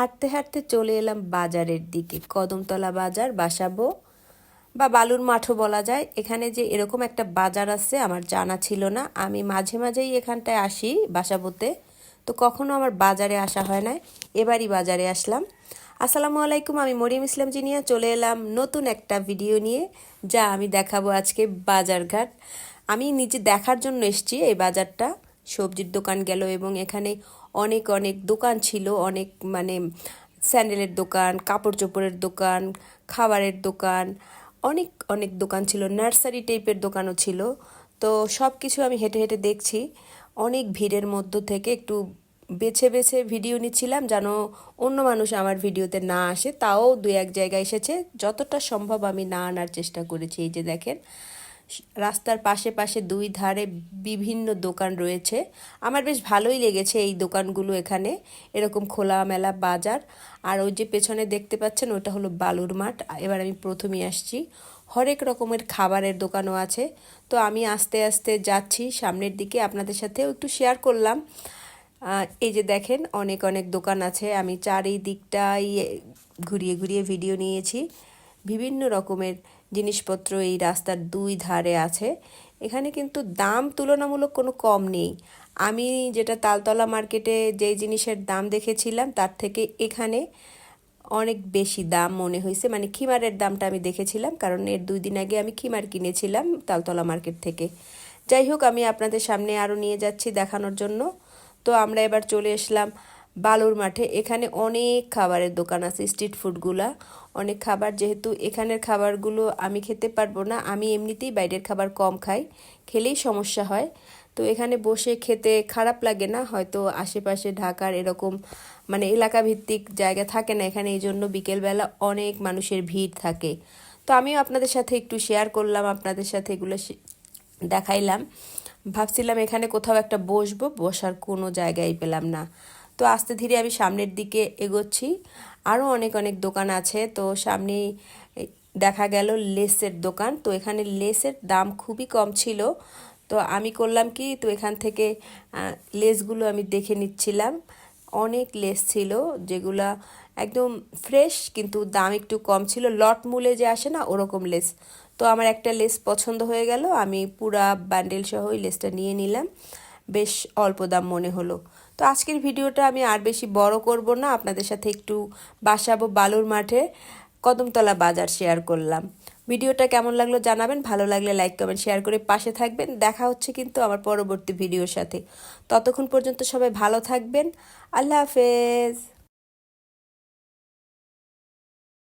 হাঁটতে হাঁটতে চলে এলাম বাজারের দিকে। কদমতলা বাজার, বাসাবো বা বালুর মাঠও বলা যায়। এখানে যে এরকম একটা বাজার আছে আমার জানা ছিল না। আমি মাঝে মাঝেই এখানটায় আসি বাসাবোতে। তো কখনো আমার বাজারে আসা হয় না এবারই বাজারে আসলাম। আসসালামু আলাইকুম, আমি মরিয়ম ইসলাম জিনিয়া। চলে এলাম নতুন একটা ভিডিও নিয়ে, যা আমি দেখাবো আজকে বাজারঘাট। আমি নিজে দেখার জন্য এসেছি এই বাজারটা। সবজির দোকান গেল এবং এখানে অনেক অনেক দোকান ছিল, অনেক মানে স্যান্ডেলের দোকান কাপড় চোপড়ের দোকান, খাবারের দোকান, অনেক অনেক দোকান ছিল, নার্সারি টাইপের দোকানও ছিল। তো সব কিছু আমি হেঁটে হেঁটে দেখছি। অনেক ভিড়ের মধ্য থেকে একটু বেছে বেছে ভিডিও নিচ্ছিলাম যেন অন্য মানুষ আমার ভিডিওতে না আসে। তাও দু এক জায়গায় এসেছে। যতটা সম্ভব আমি না আনার চেষ্টা করেছি, এই যে দেখেন। রাস্তার পাশে পাশে দুই ধারে বিভিন্ন দোকান রয়েছে। আমার বেশ ভালোই লেগেছে এই দোকানগুলো এখানে। এরকম খোলামেলা বাজার। আর ওই যে পেছনে দেখতে পাচ্ছেন, ওটা হলো বালুর মাঠ। এবার আমি প্রথমেই আসছি। হরেক রকমের খাবারের দোকানও আছে। তো আমি আস্তে আস্তে যাচ্ছি সামনের দিকে। আপনাদের সাথেও একটু শেয়ার করলাম। এই যে দেখেন, অনেক অনেক দোকান আছে। আমি চারিদিকটাই ঘুরিয়ে ঘুরিয়ে ভিডিও নিয়েছি। বিভিন্ন রকমের জিনিসপত্র এই রাস্তার দুই ধারে আছে। এখানে কিন্তু দাম তুলনামূলক কোনো কম নেই। আমি যেটা তালতলা মার্কেটে যেই জিনিসের দাম দেখেছিলাম, তার থেকে এখানে অনেক বেশি দাম মনে হয়েছে মানে খিমারের দামটা আমি দেখেছিলাম, কারণ এর দুই দিন আগে আমি খিমার কিনেছিলাম তালতলা মার্কেট থেকে। যাই হোক, আমি আপনাদের সামনে আরও নিয়ে যাচ্ছি দেখানোর জন্য। তো আমরা এবার চলে এসলাম বালুর মাঠে। এখানে অনেক খাবারের দোকান আছে স্ট্রিট ফুডগুলা অনেক খাবার, যেহেতু এখানের খাবারগুলো আমি খেতে পারব না, আমি এমনিতেই বাইরের খাবার কম খাই, খেলেই সমস্যা হয়। তো এখানে বসে খেতে খারাপ লাগে না, হয়তো আশেপাশে ঢাকার এরকম মানে এলাকা ভিত্তিক জায়গা থাকে না, এখানে এই জন্য বিকেলবেলা অনেক মানুষের ভিড় থাকে। তো আমিও আপনাদের সাথে একটু শেয়ার করলাম, আপনাদের সাথে এগুলো দেখাইলাম। ভাবছিলাম এখানে কোথাও একটা বসবো, বসার কোনো জায়গায় পেলাম না। তো আস্তে ধীরে আমি সামনের দিকে এগোচ্ছি। আরও অনেক অনেক দোকান আছে, তো সামনেই দেখা গেল লেসের দোকান। তো এখানে লেসের দাম খুবই কম ছিল। তো আমি করলাম কি, তো এখান থেকে লেসগুলো আমি দেখে নিচ্ছিলাম। অনেক লেস ছিল, যেগুলা একদম ফ্রেশ, কিন্তু দাম একটু কম ছিল। লট মূলে যে আসে না, ওরকম লেস। তো আমার একটা লেস পছন্দ হয়ে গেল, আমি পুরা ব্যান্ডেল সহ ওই লেসটা নিয়ে নিলাম। বেশ অল্প দাম মনে হলো। তো আজকের ভিডিওটা আমি আর বেশি বড় করব না, আপনাদের সাথে একটু বাসাবো বালুর মাঠে কদমতলা বাজার শেয়ার করলাম। ভিডিওটা কেমন লাগল জানাবেন, ভালো লাগলে লাইক কমেন্ট শেয়ার করে পাশে থাকবেন। দেখা হচ্ছে কিন্তু আমার পরবর্তী ভিডিওর সাথে। ততক্ষণ পর্যন্ত সবাই ভালো থাকবেন। আল্লাহ হাফেজ।